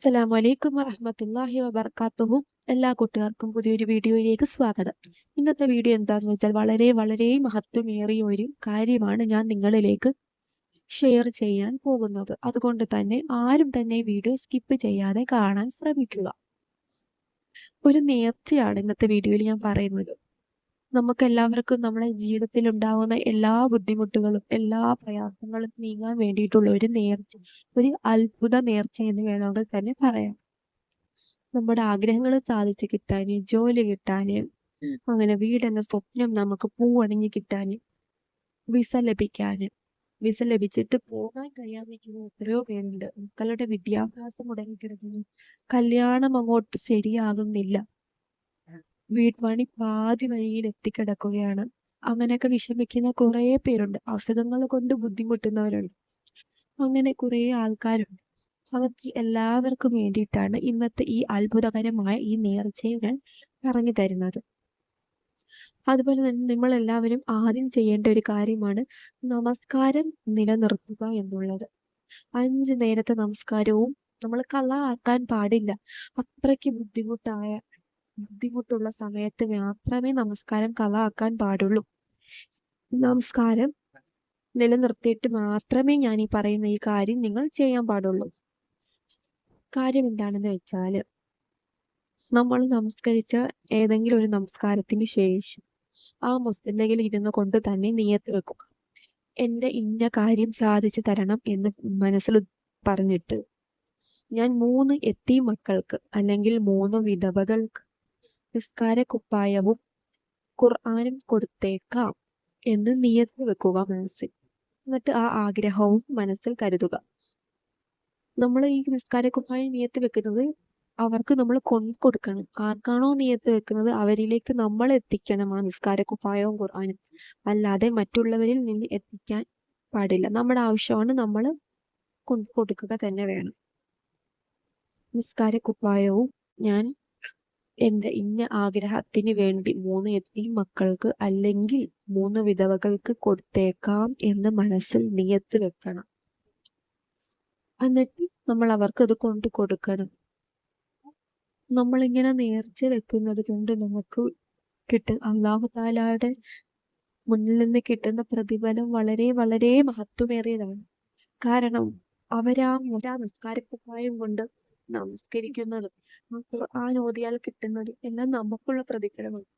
അസ്സലാമു അലൈക്കും വറഹമത്തല്ലാഹി വബർക്കാത്തുഹു. എല്ലാ കൂട്ടുകാർക്കും പുതിയൊരു വീഡിയോയിലേക്ക് സ്വാഗതം. ഇന്നത്തെ വീഡിയോ എന്താന്ന് വെച്ചാൽ വളരെ വളരെ മഹത്വമേറിയ ഒരു കാര്യമാണ് ഞാൻ നിങ്ങളിലേക്ക് ഷെയർ ചെയ്യാൻ പോകുന്നത്. അതുകൊണ്ട് തന്നെ ആരും തന്നെ വീഡിയോ സ്കിപ്പ് ചെയ്യാതെ കാണാൻ ശ്രമിക്കുക. ഒരു നേർച്ചയാണ് ഇന്നത്തെ വീഡിയോയിൽ ഞാൻ പറയുന്നത്. നമുക്ക് എല്ലാവർക്കും നമ്മുടെ ജീവിതത്തിൽ ഉണ്ടാകുന്ന എല്ലാ ബുദ്ധിമുട്ടുകളും എല്ലാ പ്രയാസങ്ങളും നീങ്ങാൻ വേണ്ടിയിട്ടുള്ള ഒരു നേർച്ച ഒരു അത്ഭുത നേർച്ച എന്ന് വേണമെങ്കിൽ തന്നെ പറയാം. നമ്മുടെ ആഗ്രഹങ്ങൾ സാധിച്ചു കിട്ടാന് ജോലി കിട്ടാന് അങ്ങനെ വീടെന്ന സ്വപ്നം നമുക്ക് പൂവണിഞ്ഞ് കിട്ടാന് വിസ ലഭിക്കാന് വിസ ലഭിച്ചിട്ട് പോകാൻ കഴിയാതെ നിൽക്കുന്ന എത്രയോ പേരുണ്ട്. മക്കളുടെ വിദ്യാഭ്യാസം മുടങ്ങിക്കിടക്കുന്നു. കല്യാണം അങ്ങോട്ട് ശരിയാകുന്നില്ല. വീട്പണി പാതി വഴിയിൽ എത്തിക്കിടക്കുകയാണ്. അങ്ങനെയൊക്കെ വിഷമിക്കുന്ന കുറേ പേരുണ്ട്. അസുഖങ്ങൾ കൊണ്ട് ബുദ്ധിമുട്ടുന്നവരുണ്ട്. അങ്ങനെ കുറേ ആൾക്കാരുണ്ട്. അവർക്ക് എല്ലാവർക്കും വേണ്ടിയിട്ടാണ് ഇന്നത്തെ ഈ അത്ഭുതകരമായ ഈ നേർച്ചയെ ഞാൻ പറഞ്ഞു തരുന്നത്. അതുപോലെ തന്നെ നമ്മൾ എല്ലാവരും ആദ്യം ചെയ്യേണ്ട ഒരു കാര്യമാണ് നമസ്കാരം നിലനിർത്തുക എന്നുള്ളത്. അഞ്ച് നേരത്തെ നമസ്കാരവും നമ്മൾ കല ആക്കാൻ പാടില്ല. അത്രയ്ക്ക് ബുദ്ധിമുട്ടായ ബുദ്ധിമുട്ടുള്ള സമയത്ത് മാത്രമേ നമസ്കാരം കഥ ആക്കാൻ പാടുള്ളൂ. നമസ്കാരം നിലനിർത്തിയിട്ട് മാത്രമേ ഞാൻ ഈ പറയുന്ന ഈ കാര്യം നിങ്ങൾ ചെയ്യാൻ പാടുള്ളൂ. കാര്യം എന്താണെന്ന് വെച്ചാൽ നമ്മൾ നമസ്കരിച്ച ഏതെങ്കിലും ഒരു നമസ്കാരത്തിന് ശേഷം ആ മുസ്ലിമിൽ ഇരുന്ന് കൊണ്ട് തന്നെ നീയത്ത് വെക്കുക. എന്റെ ഇന്ന കാര്യം സാധിച്ചു തരണം എന്ന് മനസ്സിൽ പറഞ്ഞിട്ട് ഞാൻ മൂന്ന് എത്തി മക്കൾക്ക് അല്ലെങ്കിൽ മൂന്ന് വിധവകൾക്ക് നിസ്കാര കുപ്പായവും ഖുർആാനും കൊടുത്തേക്കാം എന്ന് നിയത്ത് വെക്കുക മനസ്സിൽ. എന്നിട്ട് ആ ആഗ്രഹവും മനസ്സിൽ കരുതുക. നമ്മൾ ഈ നിസ്കാര കുപ്പായം നിയത്ത് വെക്കുന്നത് അവർക്ക് നമ്മൾ കൊണ്ടു കൊടുക്കണം. ആർക്കാണോ നിയത്ത് വെക്കുന്നത് അവരിലേക്ക് നമ്മൾ എത്തിക്കണം ആ നിസ്കാര കുപ്പായവും ഖുർആാനും. അല്ലാതെ മറ്റുള്ളവരിൽ നിന്ന് എത്തിക്കാൻ പാടില്ല. നമ്മുടെ ആവശ്യമാണ് നമ്മൾ കൊണ്ടു കൊടുക്കുക തന്നെ വേണം. നിസ്കാര കുപ്പായവും ഞാൻ എന്റെ ഇന്ന ആഗ്രഹത്തിന് വേണ്ടി മൂന്ന് എത്തി മക്കൾക്ക് അല്ലെങ്കിൽ മൂന്ന് വിധവകൾക്ക് കൊടുത്തേക്കാം എന്ന് മനസ്സിൽ നിയത്ത് വെക്കണം. എന്നിട്ട് നമ്മൾ അവർക്ക് അത് കൊണ്ടു കൊടുക്കണം. നമ്മളിങ്ങനെ നേർച്ച വെക്കുന്നത് കൊണ്ട് നമുക്ക് കിട്ട അള്ളാഹു താലായുടെ മുന്നിൽ നിന്ന് കിട്ടുന്ന പ്രതിഫലം വളരെ വളരെ മഹത്വമേറിയതാണ്. കാരണം അവരാ മുരാ നിസ്കാരക്കുപ്പായം കൊണ്ട് നമസ്കരിക്കുന്നതും ആ ഓതിയാൽ കിട്ടുന്നതും എല്ലാം നമുക്കുള്ള പ്രതിഫലമാണ്.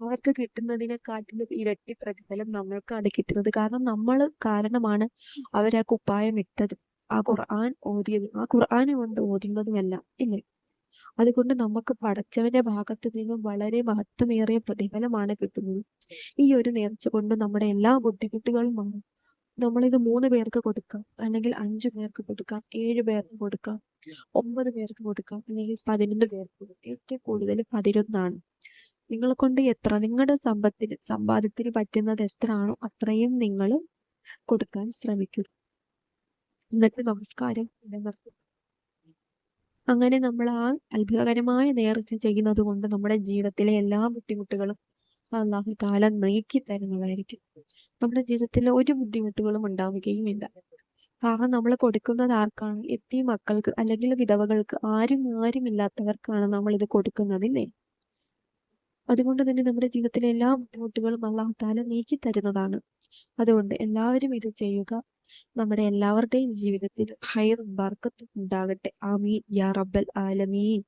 അവർക്ക് കിട്ടുന്നതിനെക്കാട്ടിലും ഇരട്ടി പ്രതിഫലം നമ്മൾക്കാണ് കിട്ടുന്നത്. കാരണം നമ്മൾ കാരണമാണ് അവർ ആ കുപ്പായം ഇട്ടത്. ആ ഖുർആൻ ഓതിയത്. ആ ഖുർആൻ കൊണ്ട് ഓതുന്നതുമെല്ലാം ഇല്ലേ? അതുകൊണ്ട് നമുക്ക് പടച്ചവന്റെ ഭാഗത്ത് നിന്നും വളരെ മഹത്വമേറിയ പ്രതിഫലമാണ് കിട്ടുന്നത്. ഈ ഒരു നേർച്ച കൊണ്ട് നമ്മുടെ എല്ലാ ബുദ്ധിമുട്ടുകളും മാറും. നമ്മളിത് മൂന്ന് പേർക്ക് കൊടുക്കാം. അല്ലെങ്കിൽ അഞ്ചു പേർക്ക് കൊടുക്കാം. ഏഴ് പേർക്ക് കൊടുക്കാം. ഒമ്പത് പേർക്ക് കൊടുക്കാം അല്ലെങ്കിൽ പതിനൊന്ന് പേർക്ക് കൊടുക്കാം. ഏറ്റവും കൂടുതൽ പതിനൊന്നാണ്. നിങ്ങളെ കൊണ്ട് എത്ര നിങ്ങളുടെ സമ്പത്തിന് സമ്പാദ്യത്തിന് പറ്റുന്നത് എത്ര ആണോ അത്രയും നിങ്ങൾ കൊടുക്കാൻ ശ്രമിക്കുക എന്നിട്ട് നമസ്കാരം നിലനിർത്തുക. അങ്ങനെ നമ്മൾ ആ അത്ഭുതകരമായ നേർച്ച ചെയ്യുന്നത് കൊണ്ട് നമ്മുടെ ജീവിതത്തിലെ എല്ലാ ബുദ്ധിമുട്ടുകളും അള്ളാഹു താല നീക്കി തരുന്നതായിരിക്കും. നമ്മുടെ ജീവിതത്തിൽ ഒരു ബുദ്ധിമുട്ടുകളും ഉണ്ടാവുകയുമില്ല കാരണം നമ്മൾ കൊടുക്കുന്നത് ആർക്കാണ്? എത്തി മക്കൾക്ക് അല്ലെങ്കിൽ വിധവകൾക്ക്. ആരും ആരും ഇല്ലാത്തവർക്കാണ് നമ്മൾ ഇത് കൊടുക്കുന്നത് കൊടുക്കുന്നതില്ലേ അതുകൊണ്ട് തന്നെ നമ്മുടെ ജീവിതത്തിലെ എല്ലാ ബുദ്ധിമുട്ടുകളും അള്ളാഹു താല നീക്കി തരുന്നതാണ്. അതുകൊണ്ട് എല്ലാവരും ഇത് ചെയ്യുക. നമ്മുടെ എല്ലാവരുടെയും ജീവിതത്തിൽ ഹൈർ ബർക്കത്തും ഉണ്ടാകട്ടെ. ആമീൻ. യാ റബ്ബൽ ആലമീൻ.